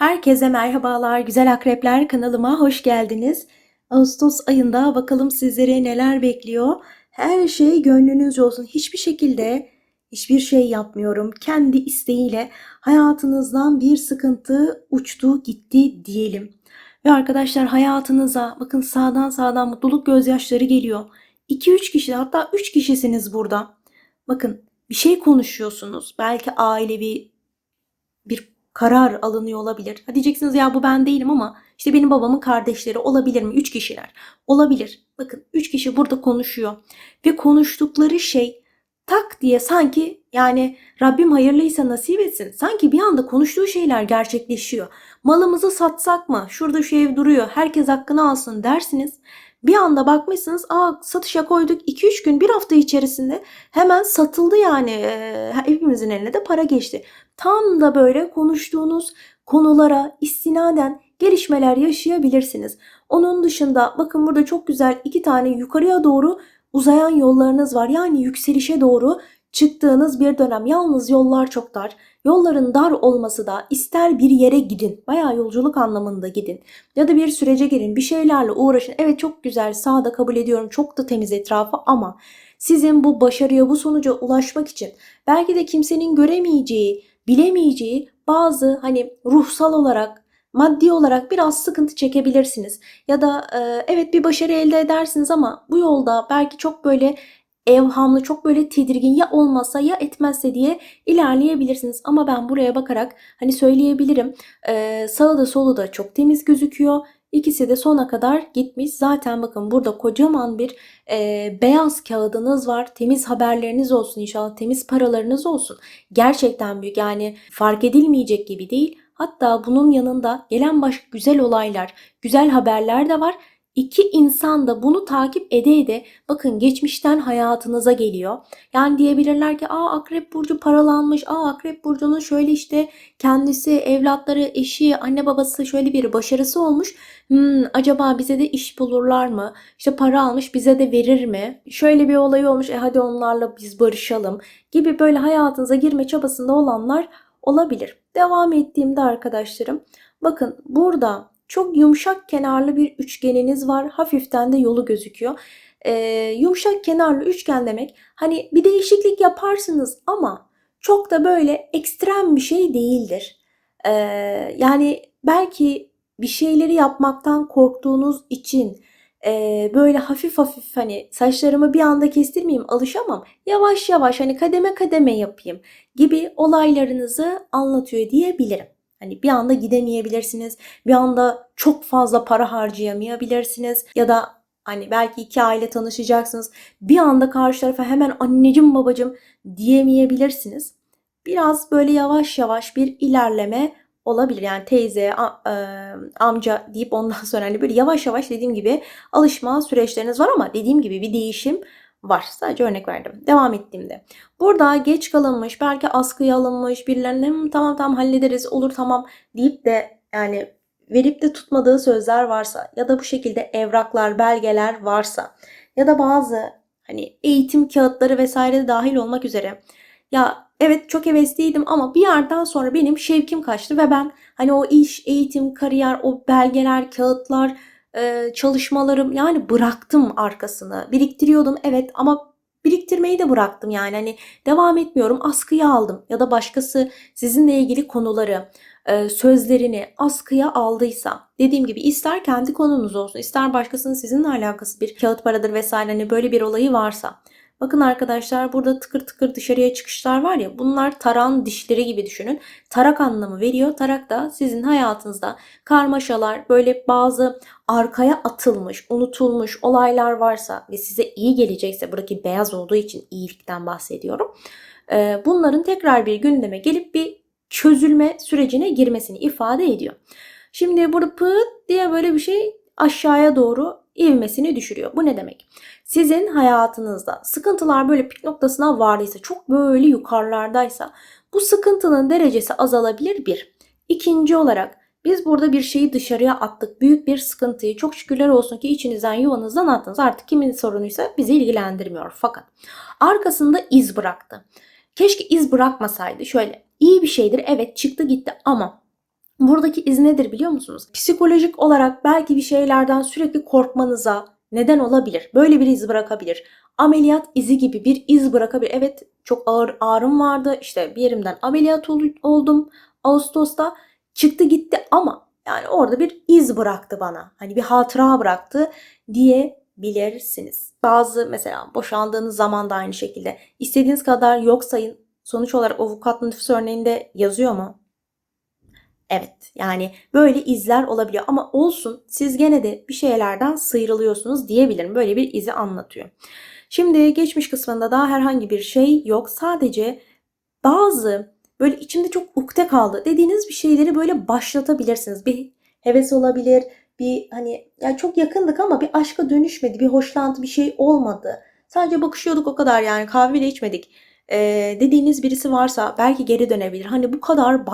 Herkese merhabalar, güzel akrepler kanalıma hoş geldiniz. Ağustos ayında bakalım sizlere neler bekliyor. Her şey gönlünüzce olsun. Hiçbir şekilde hiçbir şey yapmıyorum. Kendi isteğiyle hayatınızdan bir sıkıntı uçtu gitti diyelim. Ve arkadaşlar hayatınıza bakın sağdan sağdan mutluluk gözyaşları geliyor. 2-3 kişi hatta 3 kişisiniz burada. Bakın bir şey konuşuyorsunuz. Belki ailevi bir karar alınıyor olabilir. Ha diyeceksiniz ya bu ben değilim ama işte benim babamın kardeşleri olabilir mi? Üç kişiler. Olabilir. Bakın üç kişi burada konuşuyor. Ve konuştukları şey tak diye sanki yani Rabbim hayırlıysa nasip etsin. Sanki bir anda konuştuğu şeyler gerçekleşiyor. Malımızı satsak mı? Şurada şu ev duruyor. Herkes hakkını alsın dersiniz. Bir anda bakmışsınız aa satışa koyduk 2-3 gün bir hafta içerisinde hemen satıldı yani e, hepimizin eline de para geçti. Tam da böyle konuştuğunuz konulara istinaden gelişmeler yaşayabilirsiniz. Onun dışında bakın burada çok güzel iki tane yukarıya doğru uzayan yollarınız var. Yani yükselişe doğru çıktığınız bir dönem. Yalnız yollar çok dar. Yolların dar olması da ister bir yere gidin. Bayağı yolculuk anlamında gidin. Ya da bir sürece girin. Bir şeylerle uğraşın. Evet çok güzel sağda kabul ediyorum. Çok da temiz etrafı ama sizin bu başarıya bu sonuca ulaşmak için belki de kimsenin göremeyeceği, bilemeyeceği bazı hani ruhsal olarak maddi olarak biraz sıkıntı çekebilirsiniz. Ya da e, evet bir başarı elde edersiniz ama bu yolda belki çok böyle evhamlı, çok böyle tedirgin ya olmasa ya etmezse diye ilerleyebilirsiniz. Ama ben buraya bakarak hani söyleyebilirim. E, sağı da solu da çok temiz gözüküyor. İkisi de sona kadar gitmiş. Zaten bakın burada kocaman bir e, beyaz kağıdınız var. Temiz haberleriniz olsun inşallah. Temiz paralarınız olsun. Gerçekten büyük yani fark edilmeyecek gibi değil. Hatta bunun yanında gelen başka güzel olaylar, güzel haberler de var. İki insan da bunu takip ede ede bakın geçmişten hayatınıza geliyor. Yani diyebilirler ki aa Akrep Burcu paralanmış, aa Akrep Burcu'nun şöyle işte kendisi, evlatları, eşi, anne babası şöyle bir başarısı olmuş. Hmm, acaba bize de iş bulurlar mı? İşte para almış bize de verir mi? Şöyle bir olay olmuş e hadi onlarla biz barışalım gibi böyle hayatınıza girme çabasında olanlar olabilir. Devam ettiğimde arkadaşlarım bakın burada çok yumuşak kenarlı bir üçgeniniz var. Hafiften de yolu gözüküyor. Ee, yumuşak kenarlı üçgen demek hani bir değişiklik yaparsınız ama çok da böyle ekstrem bir şey değildir. Ee, yani belki bir şeyleri yapmaktan korktuğunuz için e, böyle hafif hafif hani saçlarımı bir anda kestirmeyeyim alışamam. Yavaş yavaş hani kademe kademe yapayım gibi olaylarınızı anlatıyor diyebilirim. Hani bir anda gidemeyebilirsiniz. Bir anda çok fazla para harcayamayabilirsiniz. Ya da hani belki iki aile tanışacaksınız. Bir anda karşı tarafa hemen anneciğim babacım diyemeyebilirsiniz. Biraz böyle yavaş yavaş bir ilerleme olabilir. Yani teyze, e, amca deyip ondan sonra hani böyle yavaş yavaş dediğim gibi alışma süreçleriniz var ama dediğim gibi bir değişim var. Sadece örnek verdim. Devam ettiğimde. Burada geç kalınmış, belki askıya alınmış, birilerine tamam tamam hallederiz, olur tamam deyip de yani verip de tutmadığı sözler varsa ya da bu şekilde evraklar, belgeler varsa ya da bazı hani eğitim kağıtları vesaire de dahil olmak üzere ya evet çok hevesliydim ama bir yerden sonra benim şevkim kaçtı ve ben hani o iş, eğitim, kariyer, o belgeler, kağıtlar, çalışmalarım yani bıraktım arkasını. Biriktiriyordum evet ama biriktirmeyi de bıraktım yani hani devam etmiyorum askıya aldım ya da başkası sizinle ilgili konuları sözlerini askıya aldıysa dediğim gibi ister kendi konunuz olsun ister başkasının sizinle alakası bir kağıt paradır vesaire hani böyle bir olayı varsa Bakın arkadaşlar burada tıkır tıkır dışarıya çıkışlar var ya bunlar taran dişleri gibi düşünün. Tarak anlamı veriyor. Tarak da sizin hayatınızda karmaşalar böyle bazı arkaya atılmış, unutulmuş olaylar varsa ve size iyi gelecekse buradaki beyaz olduğu için iyilikten bahsediyorum. Bunların tekrar bir gündeme gelip bir çözülme sürecine girmesini ifade ediyor. Şimdi burada pıt diye böyle bir şey aşağıya doğru ivmesini düşürüyor. Bu ne demek? Sizin hayatınızda sıkıntılar böyle pik noktasına vardıysa, çok böyle yukarılardaysa bu sıkıntının derecesi azalabilir bir. İkinci olarak biz burada bir şeyi dışarıya attık. Büyük bir sıkıntıyı çok şükürler olsun ki içinizden yuvanızdan attınız. Artık kimin sorunuysa bizi ilgilendirmiyor. Fakat arkasında iz bıraktı. Keşke iz bırakmasaydı. Şöyle iyi bir şeydir evet çıktı gitti ama Buradaki iz nedir biliyor musunuz? Psikolojik olarak belki bir şeylerden sürekli korkmanıza neden olabilir. Böyle bir iz bırakabilir. Ameliyat izi gibi bir iz bırakabilir. Evet çok ağır ağrım vardı. İşte bir yerimden ameliyat oldum Ağustos'ta. Çıktı gitti ama yani orada bir iz bıraktı bana. Hani bir hatıra bıraktı diyebilirsiniz. Bazı mesela boşandığınız zaman da aynı şekilde istediğiniz kadar yok sayın. Sonuç olarak avukat nüfus örneğinde yazıyor mu? Evet yani böyle izler olabiliyor ama olsun siz gene de bir şeylerden sıyrılıyorsunuz diyebilirim. Böyle bir izi anlatıyor. Şimdi geçmiş kısmında daha herhangi bir şey yok. Sadece bazı böyle içimde çok ukde kaldı dediğiniz bir şeyleri böyle başlatabilirsiniz. Bir heves olabilir, bir hani yani çok yakındık ama bir aşka dönüşmedi, bir hoşlantı bir şey olmadı. Sadece bakışıyorduk o kadar yani kahve bile içmedik. Ee, dediğiniz birisi varsa belki geri dönebilir. Hani bu kadar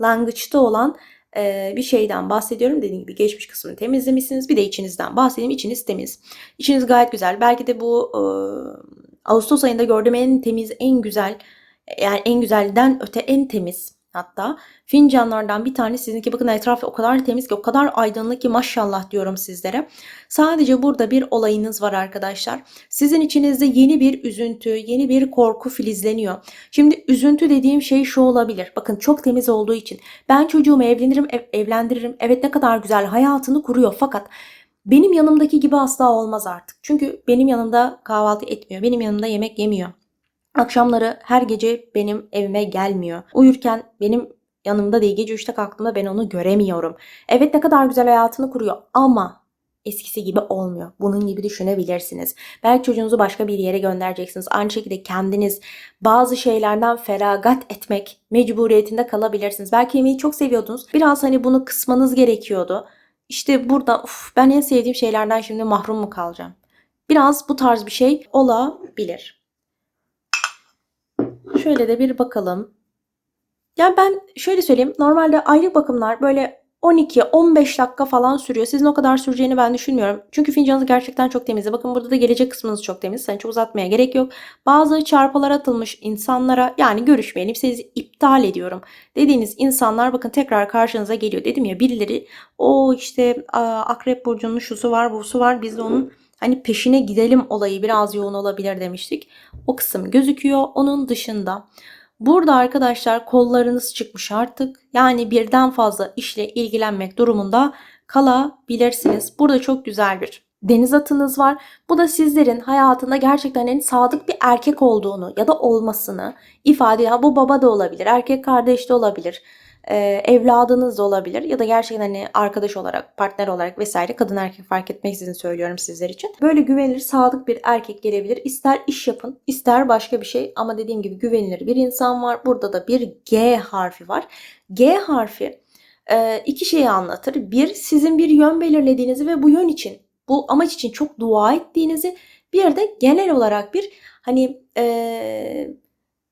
başlangıçta olan e, bir şeyden bahsediyorum. Dediğim gibi geçmiş kısmını temizlemişsiniz. Bir de içinizden bahsedeyim. İçiniz temiz. İçiniz gayet güzel. Belki de bu e, Ağustos ayında gördüğüm en temiz, en güzel yani en güzelden öte en temiz hatta fincanlardan bir tane sizinki bakın etrafı o kadar temiz ki o kadar aydınlık ki maşallah diyorum sizlere. Sadece burada bir olayınız var arkadaşlar. Sizin içinizde yeni bir üzüntü, yeni bir korku filizleniyor. Şimdi üzüntü dediğim şey şu olabilir. Bakın çok temiz olduğu için ben çocuğumu evlenirim, ev, evlendiririm. Evet ne kadar güzel hayatını kuruyor fakat benim yanımdaki gibi asla olmaz artık. Çünkü benim yanımda kahvaltı etmiyor. Benim yanımda yemek yemiyor. Akşamları her gece benim evime gelmiyor. Uyurken benim yanımda değil gece 3'te kalktığımda ben onu göremiyorum. Evet ne kadar güzel hayatını kuruyor ama eskisi gibi olmuyor. Bunun gibi düşünebilirsiniz. Belki çocuğunuzu başka bir yere göndereceksiniz. Aynı şekilde kendiniz bazı şeylerden feragat etmek mecburiyetinde kalabilirsiniz. Belki yemeği çok seviyordunuz. Biraz hani bunu kısmanız gerekiyordu. İşte burada uf, ben en sevdiğim şeylerden şimdi mahrum mu kalacağım? Biraz bu tarz bir şey olabilir. Şöyle de bir bakalım. Yani ben şöyle söyleyeyim. Normalde aylık bakımlar böyle 12-15 dakika falan sürüyor. Sizin o kadar süreceğini ben düşünmüyorum. Çünkü fincanınız gerçekten çok temiz. Bakın burada da gelecek kısmınız çok temiz. Sen çok uzatmaya gerek yok. Bazı çarpılar atılmış insanlara yani görüşmeyelim sizi iptal ediyorum. Dediğiniz insanlar bakın tekrar karşınıza geliyor. Dedim ya birileri o işte akrep burcunun şusu var busu var biz de onun hani peşine gidelim olayı biraz yoğun olabilir demiştik. O kısım gözüküyor. Onun dışında burada arkadaşlar kollarınız çıkmış artık. Yani birden fazla işle ilgilenmek durumunda kalabilirsiniz. Burada çok güzel bir deniz atınız var. Bu da sizlerin hayatında gerçekten en sadık bir erkek olduğunu ya da olmasını ifade ediyor. Bu baba da olabilir, erkek kardeş de olabilir e, evladınız da olabilir ya da gerçekten hani arkadaş olarak, partner olarak vesaire kadın erkek fark etmeksizin söylüyorum sizler için. Böyle güvenilir, sadık bir erkek gelebilir. İster iş yapın, ister başka bir şey ama dediğim gibi güvenilir bir insan var. Burada da bir G harfi var. G harfi e, iki şeyi anlatır. Bir, sizin bir yön belirlediğinizi ve bu yön için, bu amaç için çok dua ettiğinizi bir de genel olarak bir hani e,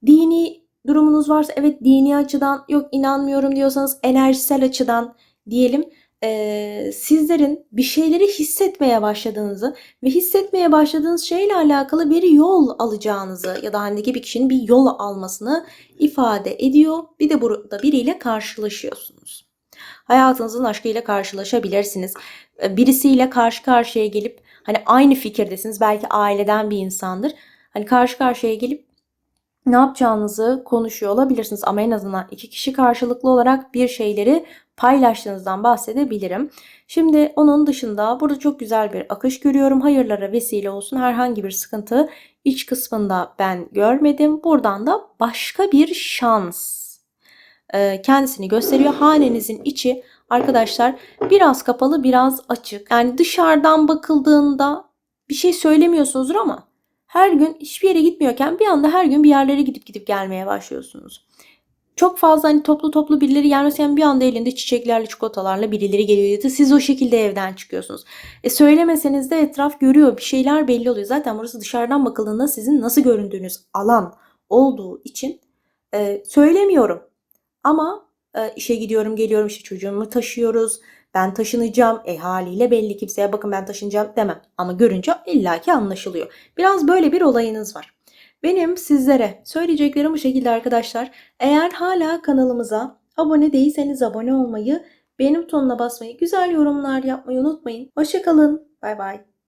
dini durumunuz varsa evet dini açıdan yok inanmıyorum diyorsanız enerjisel açıdan diyelim e, sizlerin bir şeyleri hissetmeye başladığınızı ve hissetmeye başladığınız şeyle alakalı bir yol alacağınızı ya da handeki bir kişinin bir yol almasını ifade ediyor. Bir de burada biriyle karşılaşıyorsunuz. Hayatınızın aşkıyla karşılaşabilirsiniz. Birisiyle karşı karşıya gelip hani aynı fikirdesiniz. Belki aileden bir insandır. Hani karşı karşıya gelip ne yapacağınızı konuşuyor olabilirsiniz ama en azından iki kişi karşılıklı olarak bir şeyleri paylaştığınızdan bahsedebilirim. Şimdi onun dışında burada çok güzel bir akış görüyorum. Hayırlara vesile olsun. Herhangi bir sıkıntı iç kısmında ben görmedim. Buradan da başka bir şans e, kendisini gösteriyor. Hanenizin içi arkadaşlar biraz kapalı biraz açık. Yani dışarıdan bakıldığında bir şey söylemiyorsunuzdur ama her gün hiçbir yere gitmiyorken bir anda her gün bir yerlere gidip gidip gelmeye başlıyorsunuz. Çok fazla hani toplu toplu birileri gelmesen bir anda elinde çiçeklerle çikolatalarla birileri geliyor ya da siz o şekilde evden çıkıyorsunuz. E söylemeseniz de etraf görüyor bir şeyler belli oluyor. Zaten burası dışarıdan bakıldığında sizin nasıl göründüğünüz alan olduğu için e, söylemiyorum. Ama e, işe gidiyorum geliyorum işte çocuğumu taşıyoruz ben taşınacağım. E haliyle belli kimseye bakın ben taşınacağım demem. Ama görünce illaki anlaşılıyor. Biraz böyle bir olayınız var. Benim sizlere söyleyeceklerim bu şekilde arkadaşlar. Eğer hala kanalımıza Abone değilseniz abone olmayı, beğeni butonuna basmayı, güzel yorumlar yapmayı unutmayın. Hoşçakalın. Bay bay.